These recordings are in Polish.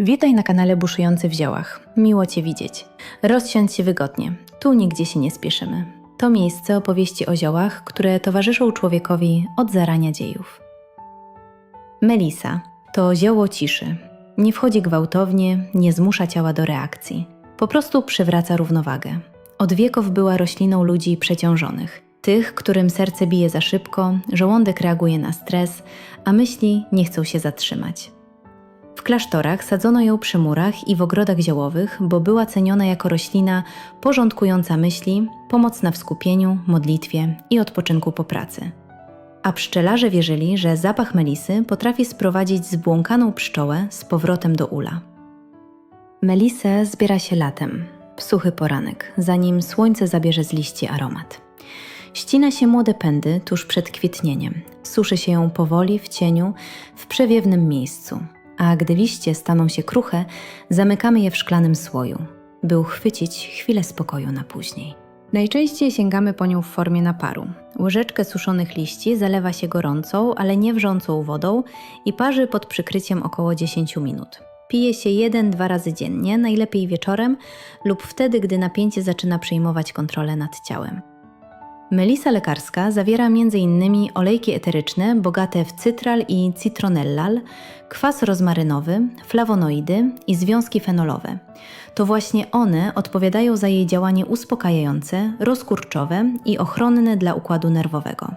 Witaj na kanale Buszujący w Ziołach. Miło Cię widzieć. Rozsiądź się wygodnie. Tu nigdzie się nie spieszymy. To miejsce opowieści o ziołach, które towarzyszą człowiekowi od zarania dziejów. Melisa to zioło ciszy. Nie wchodzi gwałtownie, nie zmusza ciała do reakcji. Po prostu przywraca równowagę. Od wieków była rośliną ludzi przeciążonych. Tych, którym serce bije za szybko, żołądek reaguje na stres, a myśli nie chcą się zatrzymać. W klasztorach sadzono ją przy murach i w ogrodach ziołowych, bo była ceniona jako roślina porządkująca myśli, pomocna w skupieniu, modlitwie i odpoczynku po pracy. A pszczelarze wierzyli, że zapach melisy potrafi sprowadzić zbłąkaną pszczołę z powrotem do ula. Melisę zbiera się latem, w suchy poranek, zanim słońce zabierze z liści aromat. Ścina się młode pędy tuż przed kwitnieniem, suszy się ją powoli w cieniu, w przewiewnym miejscu, a gdy liście staną się kruche, zamykamy je w szklanym słoju, by uchwycić chwilę spokoju na później. Najczęściej sięgamy po nią w formie naparu. Łyżeczkę suszonych liści zalewa się gorącą, ale nie wrzącą wodą i parzy pod przykryciem około 10 minut. Pije się 1-2 razy dziennie, najlepiej wieczorem lub wtedy, gdy napięcie zaczyna przejmować kontrolę nad ciałem. Melisa lekarska zawiera m.in. olejki eteryczne bogate w cytral i citronellal, kwas rozmarynowy, flawonoidy i związki fenolowe. To właśnie one odpowiadają za jej działanie uspokajające, rozkurczowe i ochronne dla układu nerwowego.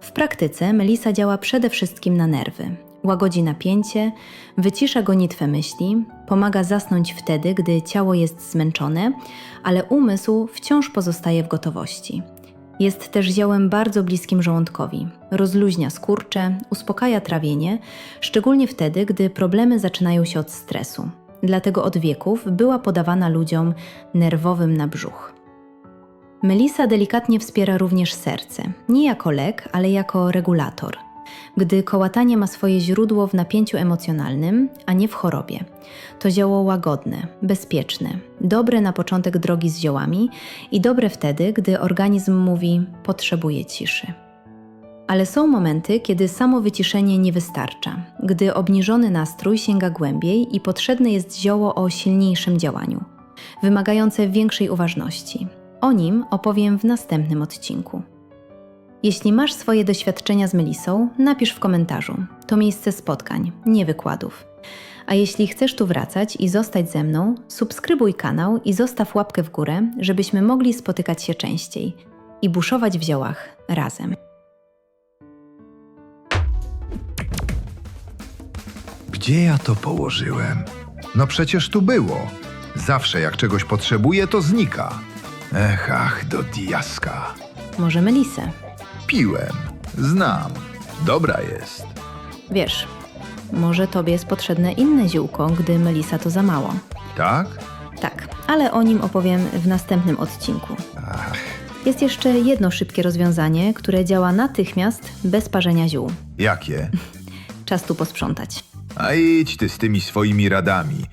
W praktyce melisa działa przede wszystkim na nerwy. Łagodzi napięcie, wycisza gonitwę myśli, pomaga zasnąć wtedy, gdy ciało jest zmęczone, ale umysł wciąż pozostaje w gotowości. Jest też ziołem bardzo bliskim żołądkowi. Rozluźnia skurcze, uspokaja trawienie, szczególnie wtedy, gdy problemy zaczynają się od stresu. Dlatego od wieków była podawana ludziom nerwowym na brzuch. Melisa delikatnie wspiera również serce, nie jako lek, ale jako regulator. Gdy kołatanie ma swoje źródło w napięciu emocjonalnym, a nie w chorobie. To zioło łagodne, bezpieczne, dobre na początek drogi z ziołami i dobre wtedy, gdy organizm mówi potrzebuje ciszy. Ale są momenty, kiedy samo wyciszenie nie wystarcza, gdy obniżony nastrój sięga głębiej i potrzebne jest zioło o silniejszym działaniu, wymagające większej uważności. O nim opowiem w następnym odcinku. Jeśli masz swoje doświadczenia z Melisą, napisz w komentarzu. To miejsce spotkań, nie wykładów. A jeśli chcesz tu wracać i zostać ze mną, subskrybuj kanał i zostaw łapkę w górę, żebyśmy mogli spotykać się częściej i buszować w ziołach razem. Gdzie ja to położyłem? No przecież tu było. Zawsze jak czegoś potrzebuję, to znika. Ech, ach, do diaska. Może Melisę? Piłem. Znam. Dobra jest. Wiesz, może tobie jest potrzebne inne ziółko, gdy Melisa to za mało. Tak? Tak, ale o nim opowiem w następnym odcinku. Ach, Jest jeszcze jedno szybkie rozwiązanie, które działa natychmiast bez parzenia ziół. jakie? Czas tu posprzątać. A idź ty z tymi swoimi radami.